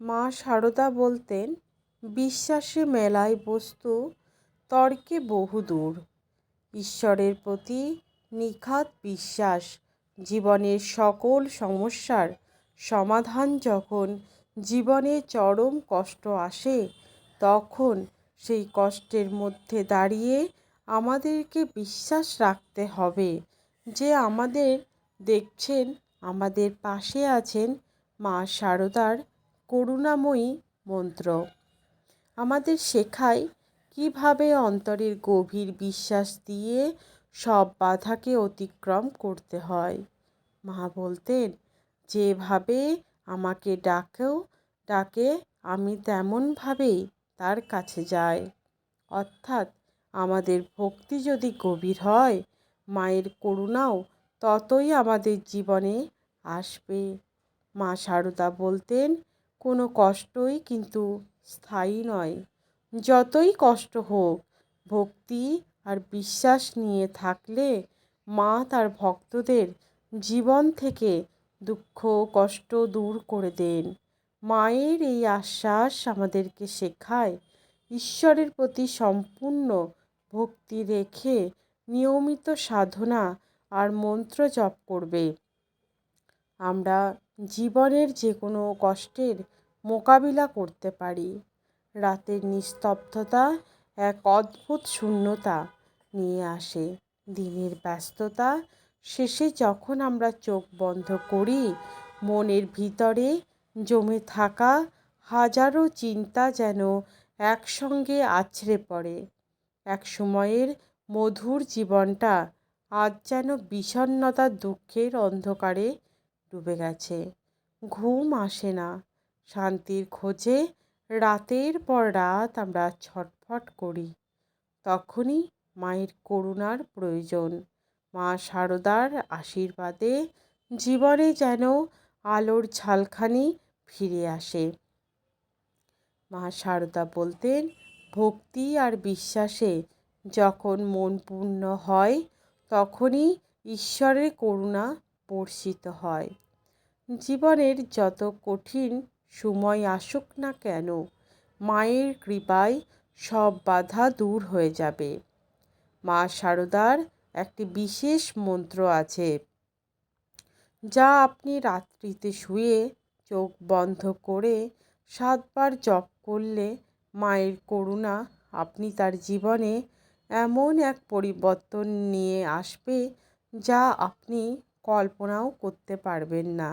মা সারদা বলতেন, বিশ্বাসে মেলায় বস্তু, তর্কে বহুদূর ঈশ্বরের প্রতি নিখাত বিশ্বাস, জীবনের সকল সমস্যার সমাধান যখন জীবনে চরম কষ্ট আসে, তখন সেই কষ্টের মধ্যে দাঁড়িয়ে আমাদেরকে বিশ্বাস রাখতে হবে যে আমাদের দেখছেন, আমাদের পাশে আছেন মা সারদার করুণাময়ী মন্ত্র। আমাদের শেখায় কীভাবে অন্তরের গভীর বিশ্বাস দিয়ে সব বাধাকে অতিক্রম করতে হয়। মা বলতেন, যেভাবে আমাকে ডাকেও, ডাকে আমি তেমনভাবেই তার কাছে যাই। অর্থাৎ আমাদের ভক্তি যদি গভীর হয়, মায়ের করুণাও ততই আমাদের জীবনে আসবে। মা সারদা বলতেন কোনো কষ্টই কিন্তু স্থায়ী নয়। যতই কষ্ট হোক, ভক্তি আর বিশ্বাস নিয়ে থাকলে মা তার ভক্তদের জীবন থেকে দুঃখ, কষ্ট দূর করে দেন। মায়ের এই আশ্বাস আমাদেরকে শেখায়, ঈশ্বরের প্রতি সম্পূর্ণ ভক্তি রেখে নিয়মিত সাধনা আর মন্ত্র জপ করবে। আমরা জীবনের যে কোনো কষ্টের মোকাবিলা করতে পারি। রাতের নিস্তব্ধতা এক অদ্ভুত শূন্যতা নিয়ে আসে। দিনের ব্যস্ততা শেষে যখন আমরা চোখ বন্ধ করি, মনের ভিতরে জমে থাকা হাজারো চিন্তা যেন একসঙ্গে আছড়ে পড়ে। এক সময়ের মধুর জীবনটা আজ যেন বিষণ্নতার দুঃখের অন্ধকারে ডুবে গেছে। ঘুম আসে না। শান্তির খোঁজে রাতের পর রাত আমরা ছটফট করি। তখনই মায়ের করুণার প্রয়োজন। মা শারদার আশীর্বাদে জীবনে যেন আলোর ঝালখানি ফিরে আসে। মা শারদা বলতেন, ভক্তি আর বিশ্বাসে যখন মন পূর্ণ হয়, তখনই ঈশ্বরের করুণা বর্ষিত হয়। জীবনের যত কঠিন সময় আসুক না কেন, মায়ের কৃপায় সব বাধা দূর হয়ে যাবে। মা শারদার একটি বিশেষ মন্ত্র আছে, যা আপনি রাত্রিতে শুয়ে চোখ বন্ধ করে সাতবার জপ করলে মায়ের করুণা আপনি তার জীবনে এমন এক পরিবর্তন নিয়ে আসবে যা আপনি কল্পনাও করতে পারবেন না।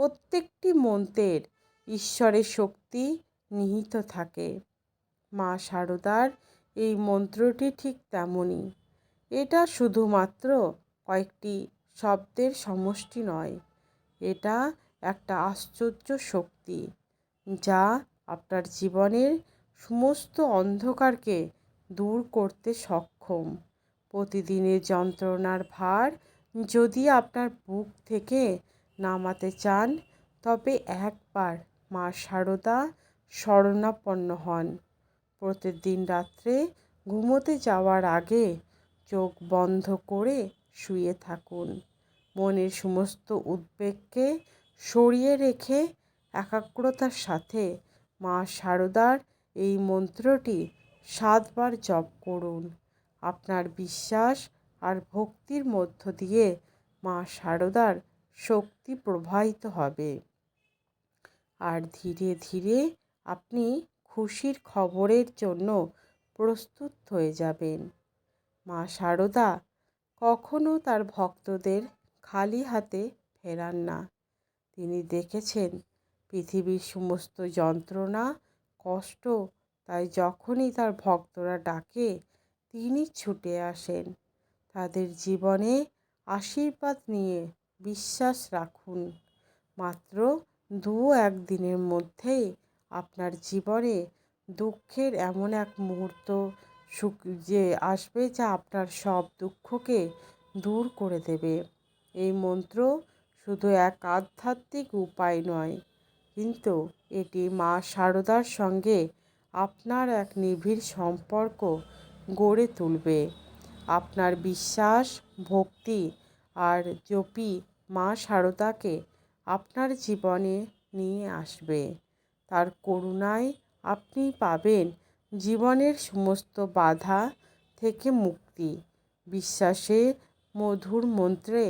প্রত্যেকটি মন্ত্রের ঈশ্বরের শক্তি নিহিত থাকে। মা সারদার এই মন্ত্রটি ঠিক তেমনই। এটা শুধুমাত্র কয়েকটি শব্দের সমষ্টি নয়, এটা একটা আশ্চর্য শক্তি যা আপনার জীবনের সমস্ত অন্ধকারকে দূর করতে সক্ষম। প্রতিদিনের যন্ত্রণার ভার যদি আপনার বুক থেকে নামাতে চান, তবে একবার মা সারদা শরণাপন্ন হন। প্রতিদিন রাত্রে ঘুমোতে যাওয়ার আগে চোখ বন্ধ করে শুয়ে থাকুন। মনের সমস্ত উদ্বেগকে সরিয়ে রেখে একাগ্রতার সাথে মা শারদার এই মন্ত্রটি সাতবার জপ করুন। আপনার বিশ্বাস আর ভক্তির মধ্য দিয়ে মা শারদার শক্তি প্রবাহিত হবে। আর ধীরে ধীরে আপনি খুশির খবরের জন্য প্রস্তুত হয়ে যাবেন। মা শারদা কখনো তার ভক্তদের খালি হাতে ফেরান না। তিনি দেখেছেন পৃথিবীর সমস্ত যন্ত্রণা, কষ্ট, তাই যখনই তার ভক্তরা ডাকে, তিনি ছুটে আসেন। তাদের জীবনে আশীর্বাদ নিয়ে বিশ্বাস রাখুন। মাত্র দু একদিনের মধ্যেই আপনার জীবনে দুঃখের এমন এক মুহূর্ত সুখ যে আসবে যা আপনার সব দুঃখকে দূর করে দেবে। এই মন্ত্র শুধু এক আধ্যাত্মিক উপায় নয়, কিন্তু এটি মা শারদার সঙ্গে আপনার এক নিবিড় সম্পর্ক গড়ে তুলবে। আপনার বিশ্বাস, ভক্তি আর জপি মা সারদাকে আপনার জীবনে নিয়ে আসবে। তার করুণায় আপনি পাবেন জীবনের সমস্ত বাধা থেকে মুক্তি। বিশ্বাসে মধুর মন্ত্রে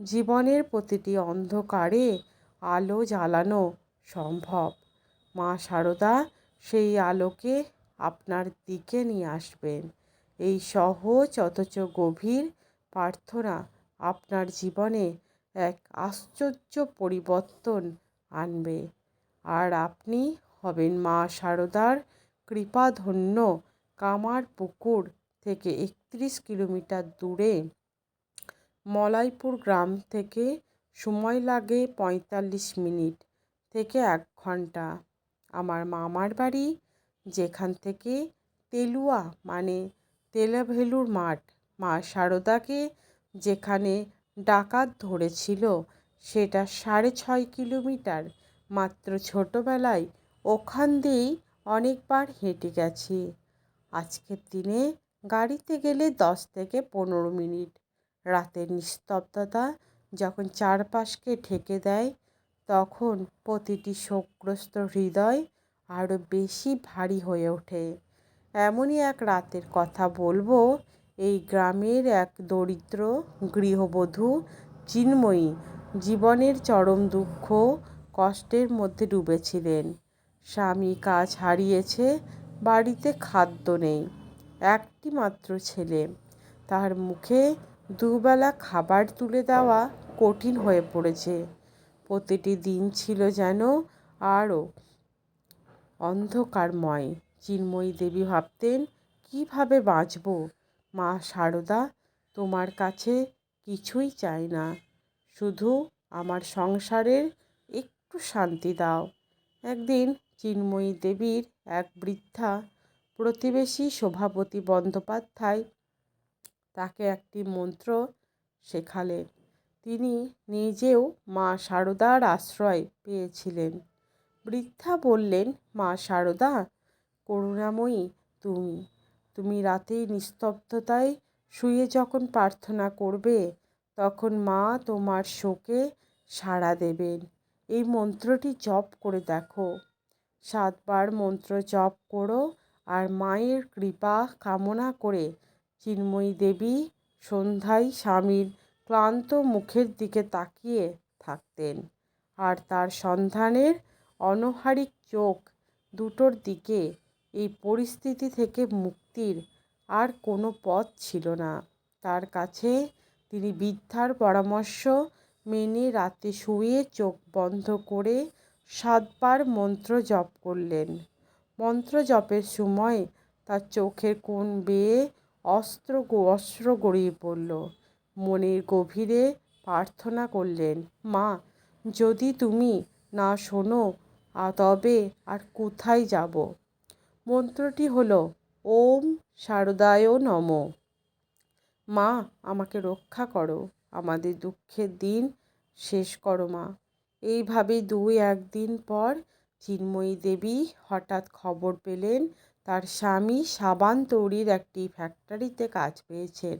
জীবনের প্রতিটি অন্ধকারে আলো জ্বালানো সম্ভব। মা সারদা সেই আলোকে আপনার দিকে নিয়ে আসবেন। এই সহজ অথচ গভীর প্রার্থনা আপনার জীবনে এক আশ্চর্য পরিবর্তন আনবে। আর আপনি হবেন মা সারদার কৃপাধন্য কামার পুকুর থেকে একত্রিশ কিলোমিটার দূরে। মলাইপুর গ্রাম থেকে সময় লাগে পঁয়তাল্লিশ মিনিট থেকে এক ঘণ্টা আমার মামার বাড়ি, যেখান থেকে তেলুয়া মানে তেলাভেলুর মাঠ, মা সারদাকে যেখানে ডাকাত ধরেছিল। সেটা সাড়ে ছয় কিলোমিটার। মাত্র ছোটোবেলায় ওখান দিয়েই অনেকবার হেঁটে গেছি। আজকের দিনে গাড়িতে গেলে দশ থেকে পনেরো মিনিট। রাতের নিস্তব্ধতা যখন চারপাশকে ঢেকে দেয়, তখন প্রতিটি শোকগ্রস্ত হৃদয় আরও বেশি ভারী হয়ে ওঠে। এমনই এক রাতের কথা বলব এই গ্রামের এক দরিদ্র গৃহবধূ চিন্ময়ী জীবনের চরম দুঃখ, কষ্টের মধ্যে ডুবেছিলেন। স্বামী কাজ হারিয়েছে, বাড়িতে খাদ্য নেই, একটি মাত্র ছেলে। তার মুখে দুবেলা খাবার তুলে দেওয়া কঠিন হয়ে পড়েছে। প্রতিটি দিন ছিল যেন আরও অন্ধকারময়। চিন্ময়ী দেবী ভাবতেন, কীভাবে বাঁচব? মা সারদা তোমার কাছে কিছুই চাই না। শুধু আমার সংসারের একটু শান্তি দাও। একদিন চিন্ময়ী দেবীর এক বৃদ্ধা প্রতিবেশী শোভাবতী বন্দ্যোপাধ্যায় তাকে একটি মন্ত্র শেখালেন। তিনি নিজেও মা সারদার আশ্রয় পেয়েছিলেন। বৃদ্ধা বললেন, মা সারদা, করুণাময়ী তুমি তুমি রাতেই নিস্তব্ধতায় শুয়ে যখন প্রার্থনা করবে, তখন মা তোমার শোকে সাড়া দেবেন। এই মন্ত্রটি জপ করে দেখো। সাতবার মন্ত্র জপ করো আর মায়ের কৃপা কামনা করে চিন্ময়ী দেবী সন্ধ্যায় স্বামীর ক্লান্ত মুখের দিকে তাকিয়ে থাকতেন আর তার সন্ধানের অনহারিক চোখ দুটোর দিকে এই পরিস্থিতি থেকে মুক্তির আর কোনো পথ ছিল না। তার কাছে তিনি বৃদ্ধার পরামর্শ মেনে রাতে শুয়ে চোখ বন্ধ করে সাতবার মন্ত্র জপ করলেন। মন্ত্র জপের সময় তার চোখের কোণ বেয়ে অস্ত্র অস্ত্র গড়িয়ে পড়ল। মনের গভীরে প্রার্থনা করলেন, মা, যদি তুমি না শোনো তবে আর কোথায় যাব? মন্ত্রটি হলো, ওম শারদায় নম। মা, আমাকে রক্ষা করো। আমাদের দুঃখের দিন শেষ করো মা। এইভাবে দুই একদিন পর চিন্ময়ী দেবী হঠাৎ খবর পেলেন, তার স্বামী সাবান তৈরির একটি ফ্যাক্টরিতে কাজ পেয়েছেন।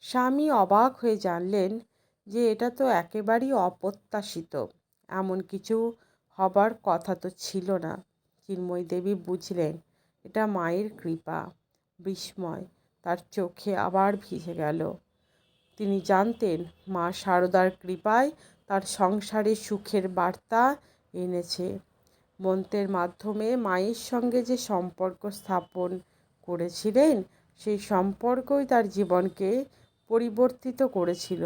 স্বামী অবাক হয়ে জানলেন যে এটা তো একেবারেই অপ্রত্যাশিত। এমন কিছু হবার কথা তো ছিল না। চিন্ময়ী দেবী বুঝলেন, এটা মায়ের কৃপা, বিস্ময়, তার চোখে আবার ভিজে গেল। তিনি জানতেন, মা শারদার কৃপায় তার সংসারে সুখের বার্তা এনেছে। মন্ত্রের মাধ্যমে মায়ের সঙ্গে যে সম্পর্ক স্থাপন করেছিলেন, সেই সম্পর্কই তার জীবনকে পরিবর্তিত করেছিল।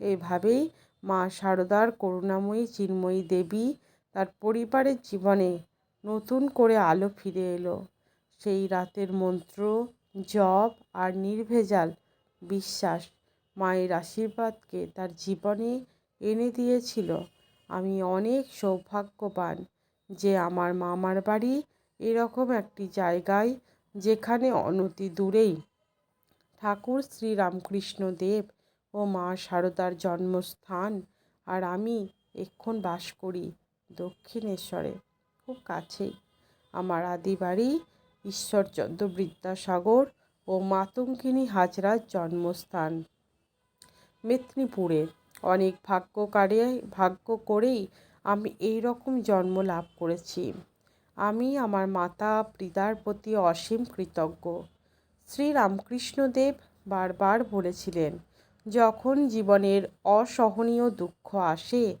এইভাবেই মা শারদার করুণাময়ী, চিন্ময়ী দেবী তার পরিবারের জীবনে নতুন করে আলো ফিরে এলো। সেই রাতের মন্ত্র, জপ আর নির্ভেজাল বিশ্বাস মায়ের আশীর্বাদকে তার জীবনে এনে দিয়েছিল। আমি অনেক সৌভাগ্যবান যে আমার মামার বাড়ি এরকম একটি জায়গায় যেখানে অনতি দূরেই ঠাকুর শ্রীরামকৃষ্ণ দেব ও মা সারদার জন্মস্থান আর আমি এক্ষণ বাস করি দক্ষিণেশ্বরে। খুব কাছেই। আমার আদি বাড়ি ঈশ্বরচন্দ্র বিদ্যাসাগর ও মাতঙ্গিনী হাজরার জন্মস্থান। মেদিনীপুরে অনেক ভাগ্যকারে ভাগ্য করেই আমি এই রকম জন্ম লাভ করেছি। আমি আমার মাতা পিতার প্রতি অসীম কৃতজ্ঞ। শ্রীরামকৃষ্ণদেব বারবার বলেছিলেন, যখন জীবনের অসহনীয় দুঃখ আসে,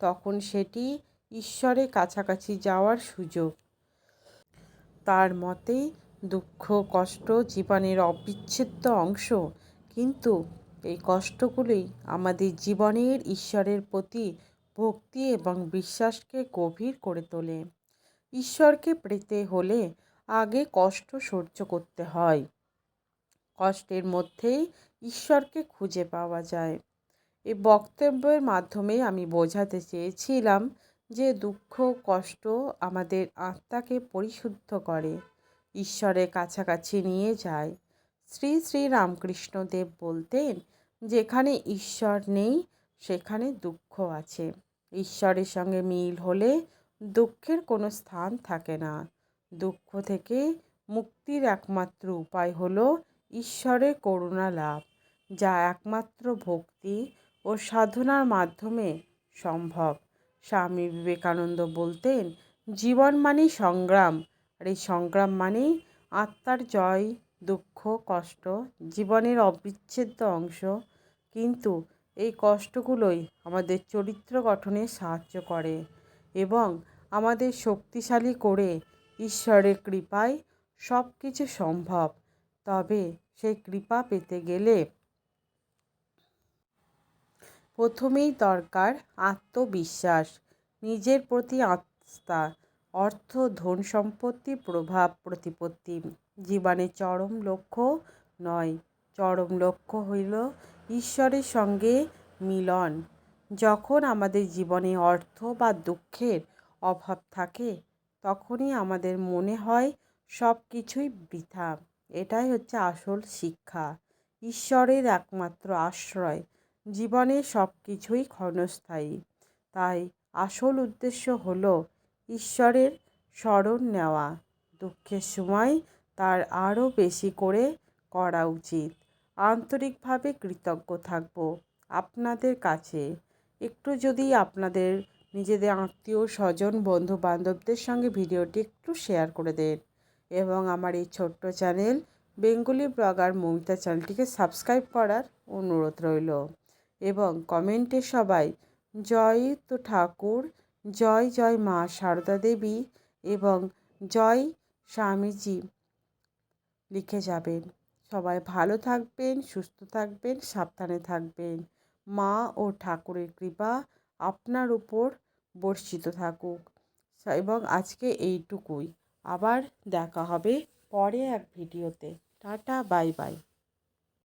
তখন সেটি ঈশ্বরের কাছাকাছি যাওয়ার সুযোগ। তার মতে, দুঃখ, কষ্ট জীবনের অবিচ্ছেদ্য অংশ। কিন্তু এই কষ্টগুলি আমাদের জীবনের ঈশ্বরের প্রতি ভক্তি এবং বিশ্বাসকে গভীর করে তোলে। ঈশ্বরকে পেতে হলে আগে কষ্ট সহ্য করতে হয়। কষ্টের মধ্যেই ঈশ্বরকে খুঁজে পাওয়া যায়। এই বক্তব্যের মাধ্যমে আমি বোঝাতে চেয়েছিলাম যে দুঃখ, কষ্ট আমাদের আত্মাকে পরিশুদ্ধ করে ঈশ্বরের কাছাকাছি নিয়ে যায়। শ্রী শ্রী রামকৃষ্ণদেব বলতেন, যেখানে ঈশ্বর নেই, সেখানে দুঃখ আছে। ঈশ্বরের সঙ্গে মিল হলে দুঃখের কোনো স্থান থাকে না। দুঃখ থেকে মুক্তির একমাত্র উপায় হল ঈশ্বরের করুণা লাভ, যা একমাত্র ভক্তি ও সাধনার মাধ্যমে সম্ভব। স্বামী বিবেকানন্দ বলতেন, জীবন মানেই সংগ্রাম, আর এই সংগ্রাম মানেই আত্মার জয়, দুঃখ, কষ্ট, জীবনের অবিচ্ছেদ্য অংশ। কিন্তু এই কষ্টগুলোই আমাদের চরিত্র গঠনে সাহায্য করে এবং আমাদের শক্তিশালী করে ঈশ্বরের কৃপায় সব কিছু সম্ভব। তবে সেই কৃপা পেতে গেলে প্রথমেই দরকার আত্মবিশ্বাস, নিজের প্রতি আস্থা, অর্থ, ধন সম্পত্তি, প্রভাব, প্রতিপত্তি। জীবনে চরম লক্ষ্য নয়, চরম লক্ষ্য হইল ঈশ্বরের সঙ্গে মিলন। যখন আমাদের জীবনে অর্থ বা দুঃখের অভাব থাকে, তখনই আমাদের মনে হয় সব কিছুই বৃথা। এটাই হচ্ছে আসল শিক্ষা। ঈশ্বরের একমাত্র আশ্রয়। জীবনে সব কিছুই ক্ষণস্থায়ী। তাই আসল উদ্দেশ্য হল ঈশ্বরের স্মরণ নেওয়া। দুঃখের সময় তার আরও বেশি করে করা উচিত। আন্তরিকভাবে কৃতজ্ঞ থাকব আপনাদের কাছে। একটু যদি আপনাদের নিজেদের আত্মীয়, স্বজন বন্ধু বান্ধবদের সঙ্গে ভিডিওটি একটু শেয়ার করে দেন এবং আমার এই ছোট্ট চ্যানেল বেঙ্গলি ব্লগার মমিতা চ্যানেলটিকে সাবস্ক্রাইব করার অনুরোধ রইল। এবং কমেন্টে সবাই, জয় তো ঠাকুর, জয় জয় মা সারদা দেবী এবং জয় স্বামীজি লিখে যাবেন। সবাই ভালো থাকবেন, সুস্থ থাকবেন, সাবধানে থাকবেন। মা ও ঠাকুরের কৃপা আপনার উপর বর্ষিত থাকুক। এবং আজকে এইটুকুই। আবার দেখা হবে পরে এক ভিডিওতে। Tata, bye bye.